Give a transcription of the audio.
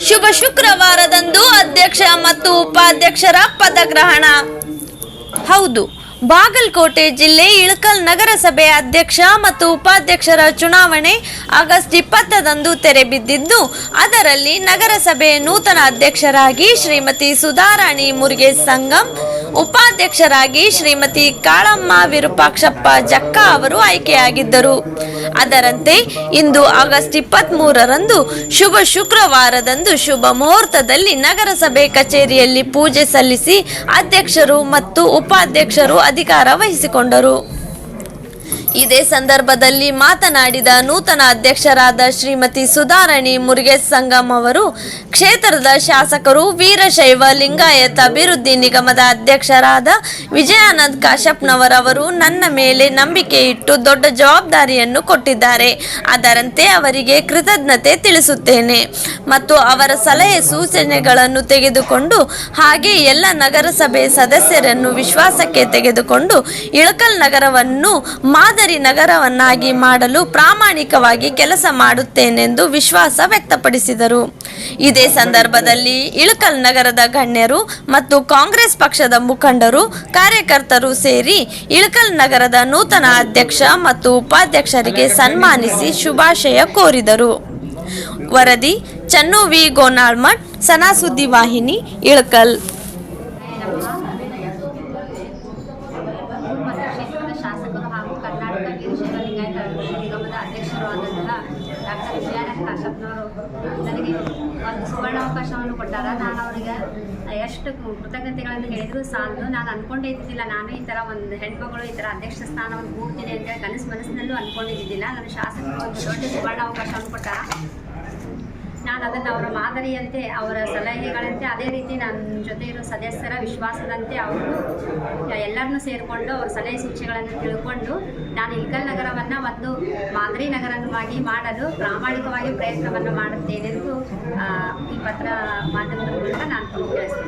ಶುಭ ಶುಕ್ರವಾರದಂದು ಅಧ್ಯಕ್ಷ ಮತ್ತು ಉಪಾಧ್ಯಕ್ಷರ ಪದಗ್ರಹಣ ಹೌದು, ಬಾಗಲಕೋಟೆ ಜಿಲ್ಲೆ ಇಳಕಲ್ ನಗರಸಭೆ ಅಧ್ಯಕ್ಷ ಮತ್ತು ಉಪಾಧ್ಯಕ್ಷರ ಚುನಾವಣೆ ಆಗಸ್ಟ್ ಇಪ್ಪತ್ತರಂದು ತೆರೆಬಿದ್ದಿದ್ದು ಅದರಲ್ಲಿ ನಗರಸಭೆ ನೂತನ ಅಧ್ಯಕ್ಷರಾಗಿ ಶ್ರೀಮತಿ ಸುಧಾರಾಣಿ ಮುರುಗೇಶ್ ಸಂಗಮ್ ಉಪಾಧ್ಯಕ್ಷರಾಗಿ ಶ್ರೀಮತಿ ಕಾಳಮ್ಮ ವಿರೂಪಾಕ್ಷಪ್ಪ ಜಕ್ಕ ಅವರು ಆಯ್ಕೆಯಾಗಿದ್ದರು. ಅದರಂತೆ ಇಂದು ಆಗಸ್ಟ್ ಇಪ್ಪತ್ತ್ ಮೂರರಂದು ಶುಭ ಶುಕ್ರವಾರದಂದು ಶುಭ ಮುಹೂರ್ತದಲ್ಲಿ ನಗರಸಭೆ ಕಚೇರಿಯಲ್ಲಿ ಪೂಜೆ ಸಲ್ಲಿಸಿ ಅಧ್ಯಕ್ಷರು ಮತ್ತು ಉಪಾಧ್ಯಕ್ಷರು ಅಧಿಕಾರ ವಹಿಸಿಕೊಂಡರು. ಇದೇ ಸಂದರ್ಭದಲ್ಲಿ ಮಾತನಾಡಿದ ನೂತನ ಅಧ್ಯಕ್ಷರಾದ ಶ್ರೀಮತಿ ಸುಧಾರಣಿ ಮುರುಗೇಶ್ ಸಂಗಮ್ ಅವರು, ಕ್ಷೇತ್ರದ ಶಾಸಕರು ವೀರಶೈವ ಲಿಂಗಾಯತ ಅಭಿವೃದ್ಧಿ ನಿಗಮದ ಅಧ್ಯಕ್ಷರಾದ ವಿಜಯಾನಂದ್ ಕಾಶಪ್ನವರವರು ನನ್ನ ಮೇಲೆ ನಂಬಿಕೆ ಇಟ್ಟು ದೊಡ್ಡ ಜವಾಬ್ದಾರಿಯನ್ನು ಕೊಟ್ಟಿದ್ದಾರೆ. ಅದರಂತೆ ಅವರಿಗೆ ಕೃತಜ್ಞತೆ ತಿಳಿಸುತ್ತೇನೆ. ಮತ್ತು ಅವರ ಸಲಹೆ ಸೂಚನೆಗಳನ್ನು ತೆಗೆದುಕೊಂಡು ಹಾಗೆ ಎಲ್ಲ ನಗರಸಭೆ ಸದಸ್ಯರನ್ನು ವಿಶ್ವಾಸಕ್ಕೆ ತೆಗೆದುಕೊಂಡು ಇಳಕಲ್ ನಗರವನ್ನು ಮಾದರಿ ನಗರವನ್ನಾಗಿ ಮಾಡಲು ಪ್ರಾಮಾಣಿಕವಾಗಿ ಕೆಲಸ ಮಾಡುತ್ತೇನೆಂದು ವಿಶ್ವಾಸ ವ್ಯಕ್ತಪಡಿಸಿದರು. ಇದೇ ಸಂದರ್ಭದಲ್ಲಿ ಇಳಕಲ್ ನಗರದ ಗಣ್ಯರು ಮತ್ತು ಕಾಂಗ್ರೆಸ್ ಪಕ್ಷದ ಮುಖಂಡರು, ಕಾರ್ಯಕರ್ತರು ಸೇರಿ ಇಳಕಲ್ ನಗರದ ನೂತನ ಅಧ್ಯಕ್ಷ ಮತ್ತು ಉಪಾಧ್ಯಕ್ಷರಿಗೆ ಸನ್ಮಾನಿಸಿ ಶುಭಾಶಯ ಕೋರಿದರು. ವರದಿ ಚನ್ನು ವಿ ಗೋನಾಳ್ಮಠ್, ಸನಾ ಸುದ್ದಿ ವಾಹಿನಿ ಇಳಕಲ್ ಕ್ಷೇತ್ರದ ಶಾಸಕರು ಹಾಗೂ ಕರ್ನಾಟಕ ವೀರಶೈವ ಲಿಂಗಾಯತ ಅಭಿವೃದ್ಧಿ ನಿಗಮದ ಡಾಕ್ಟರ್ ನನಗೆ ಒಂದು ಸುವರ್ಣಾವಕಾಶವನ್ನು ಕೊಟ್ಟಾರ. ನಾನು ಅವರಿಗೆ ಎಷ್ಟು ಕೃತಜ್ಞತೆಗಳನ್ನು ಹೇಳಿದ್ರು ಸಾಲದು. ನಾನು ಅನ್ಕೊಂಡೇ ಇದ್ದಿದ್ದಿಲ್ಲ. ನಾನು ಈ ತರ ಒಂದು ಹೆಣ್ಮಗಳು, ಈ ತರ ಅಧ್ಯಕ್ಷ ಸ್ಥಾನವನ್ನು ಕೂಡ್ತೀನಿ ಅಂತ ಕನಸು ಮನಸ್ಸಿನಲ್ಲೂ ಅನ್ಕೊಂಡಿದ್ದಿಲ್ಲ ನನ್ನ ಶಾಸಕರು ಒಂದು ದೊಡ್ಡ ಸುವರ್ಣಾವಕಾಶವನ್ನು ಕೊಟ್ಟಾರ. ನಾನು ಅದನ್ನು ಅವರ ಮಾದರಿಯಂತೆ, ಅವರ ಸಲಹೆಗಳಂತೆ, ಅದೇ ರೀತಿ ನನ್ನ ಜೊತೆ ಇರೋ ಸದಸ್ಯರ ವಿಶ್ವಾಸದಂತೆ ಅವರು ಎಲ್ಲರನ್ನೂ ಸೇರಿಕೊಂಡು ಅವರ ಸಲಹೆ ಸೂಚನೆಗಳನ್ನು ತಿಳ್ಕೊಂಡು ನಾನು ಇಲ್ಕಲ್ ನಗರವನ್ನು ಒಂದು ಮಾದರಿ ನಗರವಾಗಿ ಮಾಡಲು ಪ್ರಾಮಾಣಿಕವಾಗಿ ಪ್ರಯತ್ನವನ್ನು ಮಾಡುತ್ತೇನೆಂದು ಈ ಪತ್ರ ಮಾಧ್ಯಮದ ಮೂಲಕ ನಾನು ತಿಳಿಸ್ತೇನೆ